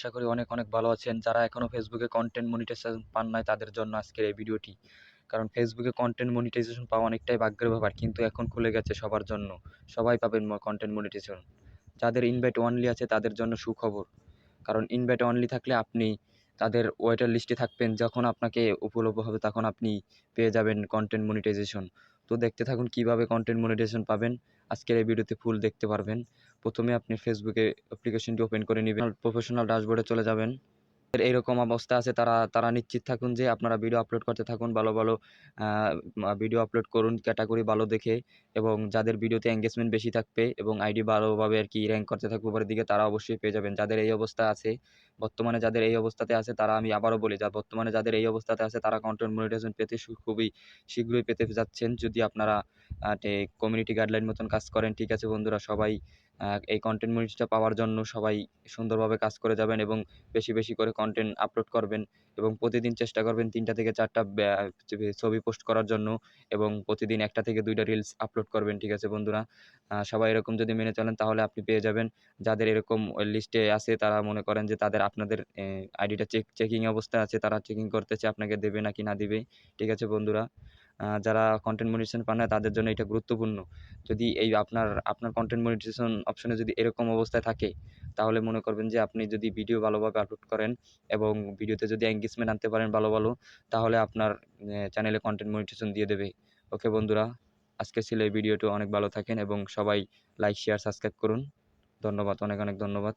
আশা করি অনেক অনেক ভালো আছেন। যারা এখনও ফেসবুকে কন্টেন্ট মনিটাইজেশন পান নাই, তাদের জন্য আজকের এই ভিডিওটি। কারণ ফেসবুকে কন্টেন্ট মনিটাইজেশন পাওয়া অনেকটাই ভাগ্যের ব্যাপার, কিন্তু এখন খুলে গেছে সবার জন্য। সবাই পাবেন কন্টেন্ট মনিটাইজেশন যাদের ইনভাইট অনলি আছে, তাদের জন্য সুখবর। কারণ ইনভাইট অনলি থাকলে আপনি তাদের ওয়েটার লিস্টে থাকবেন, যখন আপনাকে উপলব্ধ হবে, তখন আপনি পেয়ে যাবেন কন্টেন্ট মনিটাইজেশন তো দেখতে থাকুন কীভাবে কন্টেন্ট মনিটাইজেশন পাবেন। আজকের এই ভিডিওতে ফুল দেখতে পারবেন। প্রথমে আপনি ফেসবুকে অ্যাপ্লিকেশনটি ওপেন করে নেবেন। প্রফেশনাল ড্যাশবোর্ডে চলে যাবেন। এর এইরকম অবস্থা আছে। তারা তারা নিশ্চিত থাকুন যে আপনারা ভিডিও আপলোড করতে থাকুন। ভালো ভালো ভিডিও আপলোড করুন। ক্যাটাগরি ভালো দেখে এবং যাদের ভিডিওতে এঙ্গেজমেন্ট বেশি থাকবে এবং আইডি ভালোভাবে আর কি র্যাঙ্ক করতে থাকবে উপরের দিকে, তারা অবশ্যই পেয়ে যাবেন। যাদের এই অবস্থা আছে, বর্তমানে যাদের এই অবস্থাতে আছে, তারা আমি আবারও বলি, যা বর্তমানে যাদের এই অবস্থাতে আছে, তারা কন্টেন্ট মনিটাইজেশন পেতে খুবই শীঘ্রই পেতে যাচ্ছেন। যদি আপনারা কমিউনিটি গাইডলাইন মতন কাজ করেন, ঠিক আছে বন্ধুরা, সবাই এই কন্টেন্ট মনিটাইজটা পাওয়ার জন্য সবাই সুন্দরভাবে কাজ করে যাবেন এবং বেশি বেশি করে কন্টেন্ট আপলোড করবেন এবং প্রতিদিন চেষ্টা করবেন তিনটা থেকে চারটা ছবি পোস্ট করার জন্য এবং প্রতিদিন একটা থেকে দুইটা রিলস আপলোড করবেন, ঠিক আছে বন্ধুরা? সবাই এরকম যদি মেনে চলেন তাহলে আপনি পেয়ে যাবেন। যাদের এরকম লিস্টে আছে তারা মনে করেন যে তাদের আপনাদের আইডিটা চেক চেকিং অবস্থায় আছে, তারা চেকিং করতেছে আপনাকে দেবে নাকি না দিবে, ঠিক আছে বন্ধুরা? যারা কন্টেন্ট মনিটাইজেশন পান না, তাদের জন্য এটা গুরুত্বপূর্ণ। যদি এই আপনার আপনার কন্টেন্ট মনিটাইজেশন অপশনে যদি এরকম অবস্থায় থাকে, তাহলে মনে করবেন যে আপনি যদি ভিডিও ভালোভাবে আপলোড করেন এবং ভিডিওতে যদি এঙ্গেজমেন্ট আনতে পারেন ভালো ভালো, তাহলে আপনার চ্যানেলে কন্টেন্ট মনিটাইজেশন দিয়ে দেবে। ওকে বন্ধুরা, আজকে ছিল এই ভিডিওটি অনেক ভালো থাকেন এবং সবাই লাইক শেয়ার সাবস্ক্রাইব করুন। ধন্যবাদ, অনেক অনেক ধন্যবাদ।